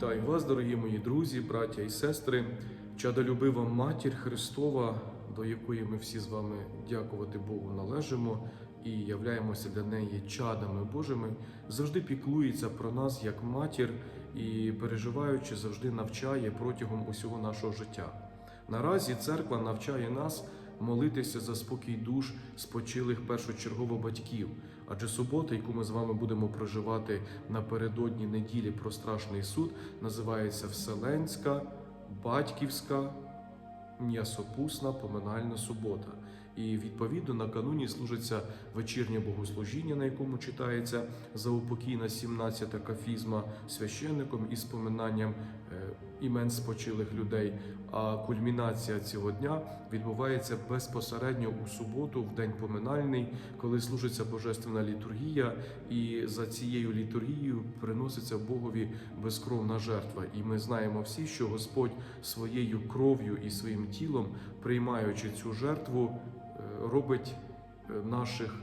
Вітаю вас, дорогі мої друзі, браття і сестри, чадолюбива матір Христова, до якої ми всі з вами дякувати Богу належимо і являємося для неї чадами Божими, завжди піклується про нас як матір і переживаючи, завжди навчає протягом усього нашого життя. Наразі церква навчає нас молитися за спокій душ спочилих першочергово батьків. Адже субота, яку ми з вами будемо проживати напередодні неділі про страшний суд, називається Вселенська, Батьківська, М'ясопусна поминальна субота. І відповідно накануні служиться вечірнє богослужіння, на якому читається заупокійна 17-та кафізма священником із поминанням е, імен спочилих людей. А кульмінація цього дня відбувається безпосередньо у суботу, в день поминальний, коли служиться божественна літургія, і за цією літургією приноситься Богові безкровна жертва. І ми знаємо всі, що Господь своєю кров'ю і своїм тілом, приймаючи цю жертву, робить е, наших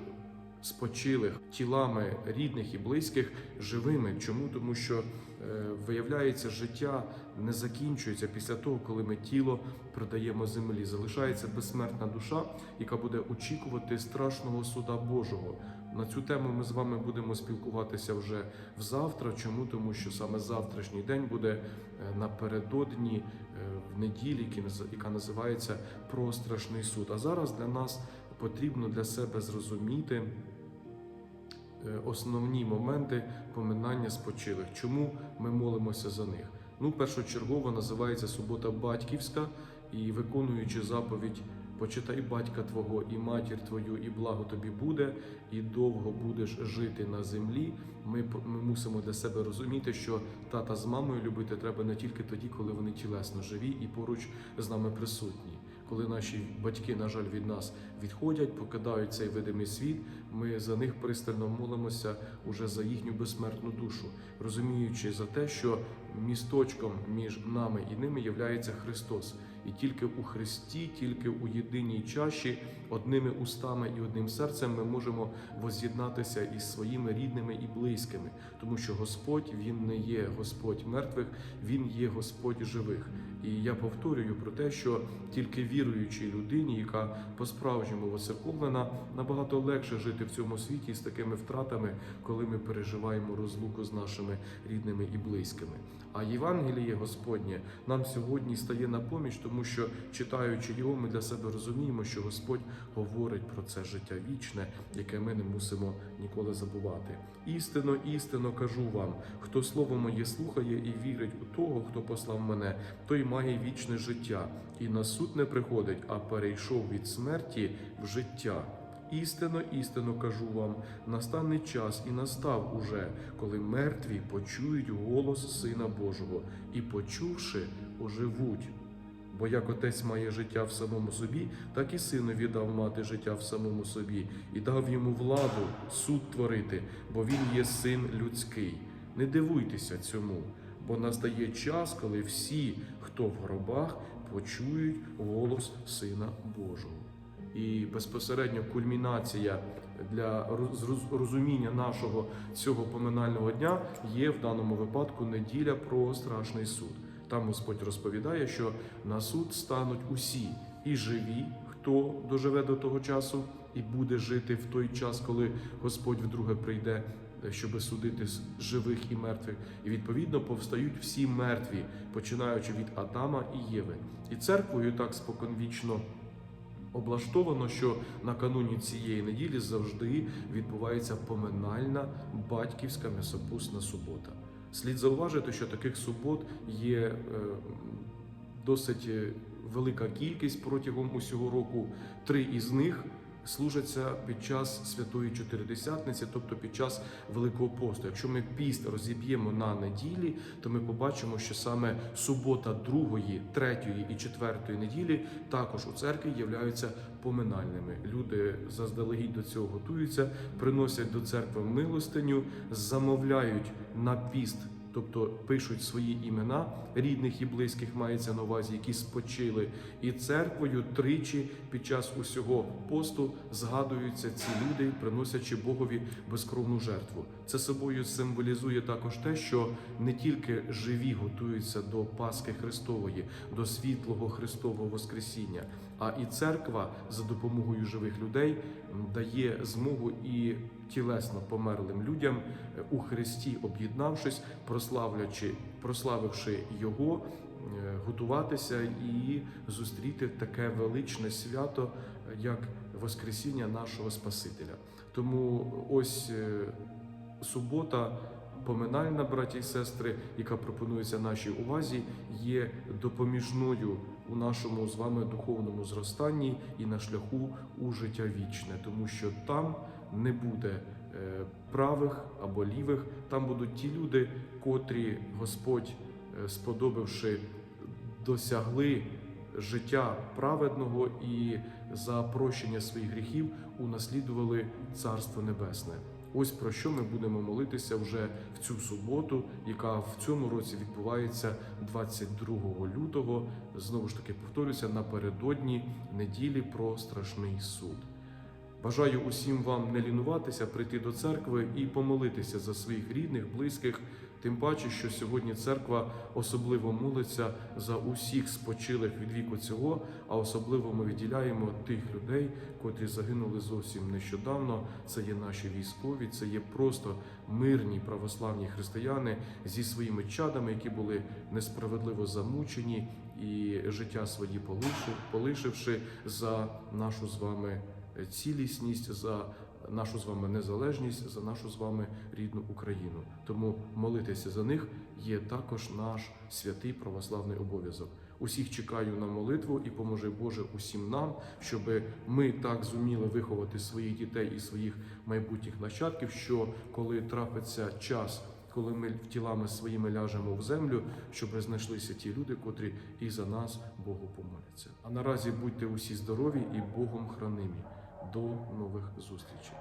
спочилих тілами рідних і близьких живими. Чому? Тому що виявляється, життя не закінчується після того, коли ми тіло продаємо землі. Залишається безсмертна душа, яка буде очікувати страшного суда Божого. На цю тему ми з вами будемо спілкуватися вже взавтра. Чому? Тому що саме завтрашній день буде е, напередодні е, в неділі, яка називається про страшний суд. А зараз для нас потрібно для себе зрозуміти е, основні моменти поминання спочилих. Чому ми молимося за них? Ну, першочергово називається субота батьківська і виконуючи заповідь. Почитай батька твого і матір твою, і благо тобі буде, і довго будеш жити на землі. Ми, ми мусимо для себе розуміти, що тата з мамою любити треба не тільки тоді, коли вони тілесно живі і поруч з нами присутні. Коли наші батьки, на жаль, від нас відходять, покидають цей видимий світ, ми за них пристально молимося уже за їхню безсмертну душу, розуміючи за те, що місточком між нами і ними являється Христос. І тільки у Христі, тільки у єдиній чаші, одними устами і одним серцем ми можемо воз'єднатися із своїми рідними і близькими, тому що Господь Він не є Господь мертвих, Він є Господь живих. І я повторюю про те, що тільки віруючій людині, яка по-справжньому воцерковлена, набагато легше жити в цьому світі з такими втратами, коли ми переживаємо розлуку з нашими рідними і близькими. А Євангеліє Господнє нам сьогодні стає на поміч, тому що читаючи його, ми для себе розуміємо, що Господь говорить про це життя вічне, яке ми не мусимо ніколи забувати. Істинно, істинно кажу вам: хто слово моє слухає і вірить у того, хто послав мене, той має вічне життя, і на суд не приходить, а перейшов від смерті в життя. Істинно, істинно кажу вам, настане час і настав уже, коли мертві почують голос Сина Божого і, почувши, оживуть. Бо як отець має життя в самому собі, так і синові дав мати життя в самому собі, і дав йому владу суд творити, бо він є син людський. Не дивуйтеся цьому, бо настає час, коли всі, хто в гробах, почують голос Сина Божого. І безпосередньо кульмінація для роз- роз- розуміння нашого цього поминального дня є в даному випадку неділя про страшний суд. Там Господь розповідає, що на суд стануть усі і живі, хто доживе до того часу, і буде жити в той час, коли Господь вдруге прийде, щоб судити живих і мертвих. І відповідно повстають всі мертві, починаючи від Адама і Єви. І церквою так споконвічно облаштовано, що накануні цієї неділі завжди відбувається поминальна батьківська м'ясопусна субота. Слід зауважити, що таких субот є е, досить е, велика кількість протягом усього року. Три із них служаться під час святої чотиридесятниці, тобто під час Великого посту. Якщо ми піст розіб'ємо на неділі, то ми побачимо, що саме субота другої, третьої і четвертої неділі також у церкві являються поминальними. Люди заздалегідь до цього готуються, приносять до церкви милостиню, замовляють на піст тобто пишуть свої імена рідних і близьких, мається на увазі, які спочили, і церквою тричі під час усього посту згадуються ці люди, приносячи Богові безкровну жертву. Це собою символізує також те, що не тільки живі готуються до Пасхи Христової, до світлого Христового Воскресіння, а і церква за допомогою живих людей дає змогу і тілесно померлим людям е, у Христі, об'єднавшись, прославлячи, прославивши Його, е, готуватися і зустріти таке величне свято, е, як Воскресіння нашого Спасителя. Тому ось субота. Поминальна, браті і сестри, яка пропонується нашій увазі, є допоміжною у нашому з вами духовному зростанні і на шляху у життя вічне, тому що там не буде е, правих або лівих, там будуть ті люди, котрі Господь, е, сподобавши, досягли життя праведного і за прощення своїх гріхів унаслідували Царство Небесне. Ось про що ми будемо молитися вже в цю суботу, яка в цьому році відбувається 22 лютого. Знову ж таки повторюся напередодні неділі про страшний суд. Бажаю усім вам не лінуватися, прийти до церкви і помолитися за своїх рідних, близьких. Тим паче, що сьогодні церква особливо молиться за усіх спочилих від віку цього, а особливо ми відділяємо тих людей, котрі загинули зовсім нещодавно. Це є наші військові, це є просто мирні православні християни зі своїми чадами, які були несправедливо замучені і життя свої полишивши за нашу з вами цілісність, за нашу з вами незалежність, за нашу з вами рідну Україну. Тому молитися за них є також наш святий православний обов'язок. Усіх чекаю на молитву і поможе Боже усім нам, щоб ми так зуміли виховати своїх дітей і своїх майбутніх нащадків, що коли трапиться час. Коли ми тілами своїми ляжемо в землю, щоб знайшлися ті люди, котрі і за нас Богу помоляться. А наразі будьте усі здорові і Богом хранимі. До нових зустрічей.